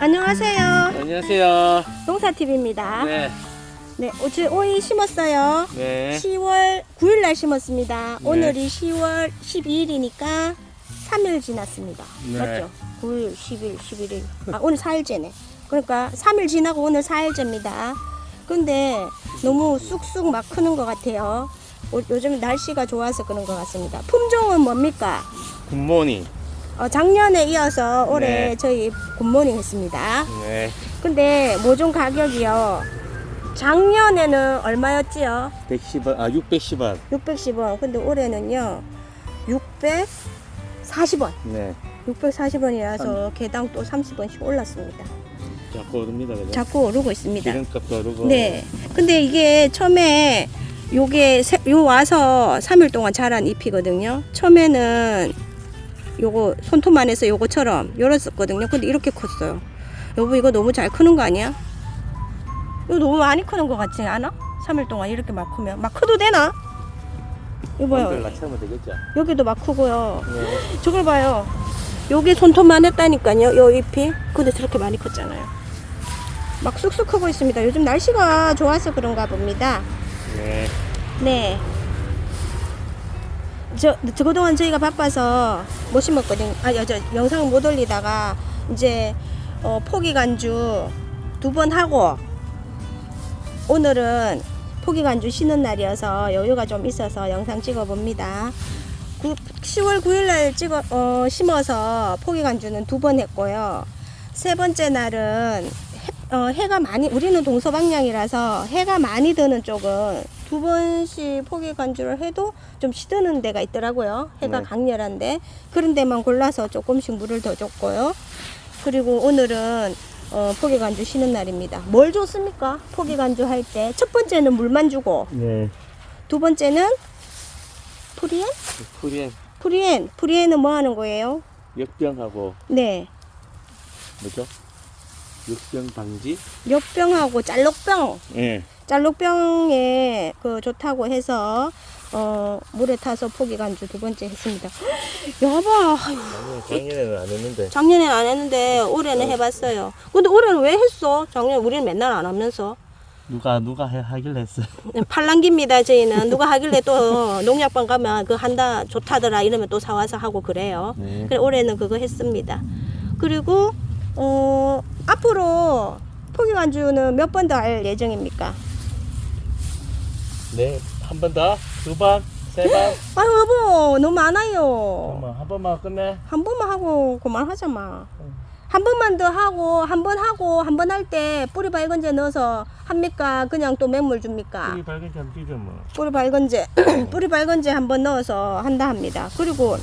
안녕하세요. 안녕하세요. 농사TV입니다. 네. 네, 오늘 오이 심었어요. 네. 10월 9일 날 심었습니다. 네. 오늘이 10월 12일이니까 3일 지났습니다. 네. 맞죠? 9일, 10일, 11일. 아, 오늘 4일째네. 그러니까 3일 지나고 오늘 4일째입니다. 근데 너무 쑥쑥 막 크는 것 같아요. 오- 요즘 날씨가 좋아서 그런 것 같습니다. 품종은 뭡니까? 굿모닝. 어, 작년에 이어서 올해 네. 저희 굿모닝 했습니다. 네. 근데 모종 가격이요. 작년에는 얼마였지요? 110원, 아, 610원. 610원. 근데 올해는요. 640원. 네. 640원이라서 개당 또 30원씩 올랐습니다. 자꾸 오릅니다. 그죠? 자꾸 오르고 있습니다. 기름값도 오르고. 네. 근데 이게 처음에 요게 세- 요 와서 3일 동안 자란 잎이거든요. 처음에는 요거 손톱만 해서 요거처럼 열었었거든요. 근데 이렇게 컸어요. 여보 이거 너무 잘 크는 거 아니야? 이거 너무 많이 크는 것 같지 않아? 3일 동안 이렇게 막 크면 막 커도 되나? 이거요. 낮추면 되겠죠? 여기도 막 크고요. 네. 저걸 봐요. 요게 손톱만 했다니까요. 요 잎이. 근데 저렇게 많이 컸잖아요. 막 쑥쑥 크고 있습니다. 요즘 날씨가 좋아서 그런가 봅니다. 네. 네. 저, 저 그동안 저희가 바빠서 못 심었거든요. 아, 저, 저 영상 못 올리다가 이제 어, 포기 간주 두 번 하고 오늘은 포기 간주 쉬는 날이어서 여유가 좀 있어서 영상 찍어 봅니다. 10월 9일 날 찍어 어, 심어서 포기 간주는 두 번 했고요. 세 번째 날은 해, 어, 해가 많이 우리는 동서방향이라서 해가 많이 드는 쪽은 두 번씩 포기 간주를 해도 좀 시드는 데가 있더라고요. 해가 네. 강렬한데 그런 데만 골라서 조금씩 물을 더 줬고요. 그리고 오늘은 어, 포기 간주 쉬는 날입니다. 뭘 줬습니까? 포기 간주 할 때 첫 번째는 물만 주고 네. 두 번째는 프리엔? 프리엔 프리엔 프리엔은 뭐 하는 거예요? 역병하고 네. 뭐죠? 역병 방지? 역병하고 짤록병 네. 짤록병에 그 좋다고 해서 어 물에 타서 포기 간주 두 번째 했습니다. 여봐 작년에는 안 했는데. 작년엔 안 했는데 올해는 해봤어요. 근데 올해는 왜 했어? 작년 우리는 맨날 안 하면서 누가 누가 해 하길래 했어요. 팔랑기입니다 저희는 누가 하길래 또 농약방 가면 그 한다 좋다더라 이러면 또 사와서 하고 그래요. 네. 그래 올해는 그거 했습니다. 그리고 어 앞으로 포기 간주는 몇 번 더 할 예정입니까? 네. 한 번 더, 두 번, 세 번. 아유 여보 너무 많아요. 잠깐만 한 번만 끝내. 한 번만 하고 그만하자 마. 한 번만 더 하고 한 번 하고 한 번 할 때 뿌리 밝은제 넣어서 합니까? 그냥 또 맹물 줍니까? 뿌리 밝은 잠기죠 뭐. 뿌리 밝은제 뿌리 밝은제 한 번 넣어서 한다 합니다. 그리고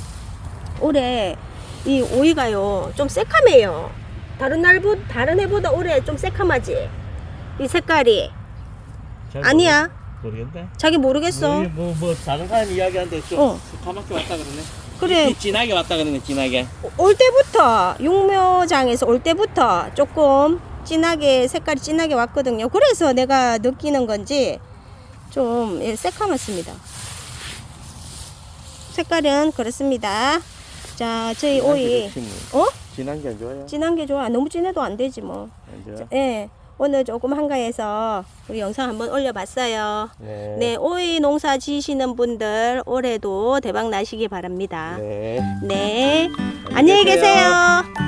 올해 이 오이가요 좀 새카매요. 다른 날보 다른 해보다 올해 좀 새카마지. 이 색깔이 잘 아니야. 모르- 모르겠네. 자기 모르겠어. 뭐, 뭐, 뭐 다른 사람 이야기하는데 좀 어. 까맣게 왔다 그러네. 그래 이 진하게 왔다 그러네 진하게. 올 때부터 육묘장에서 올 때부터 조금 진하게 색깔이 진하게 왔거든요. 그래서 내가 느끼는 건지 좀 예, 새카맣습니다. 색깔은 그렇습니다. 자, 저희 오이 어? 진한 게 안 좋아요? 진한 게 좋아. 너무 진해도 안 되지 뭐. 안 좋아? 예. 오늘 조금 한가해서 우리 영상 한번 올려봤어요. 네. 네, 오이 농사 지시는 분들 올해도 대박 나시기 바랍니다. 네. 네. 안녕히 계세요.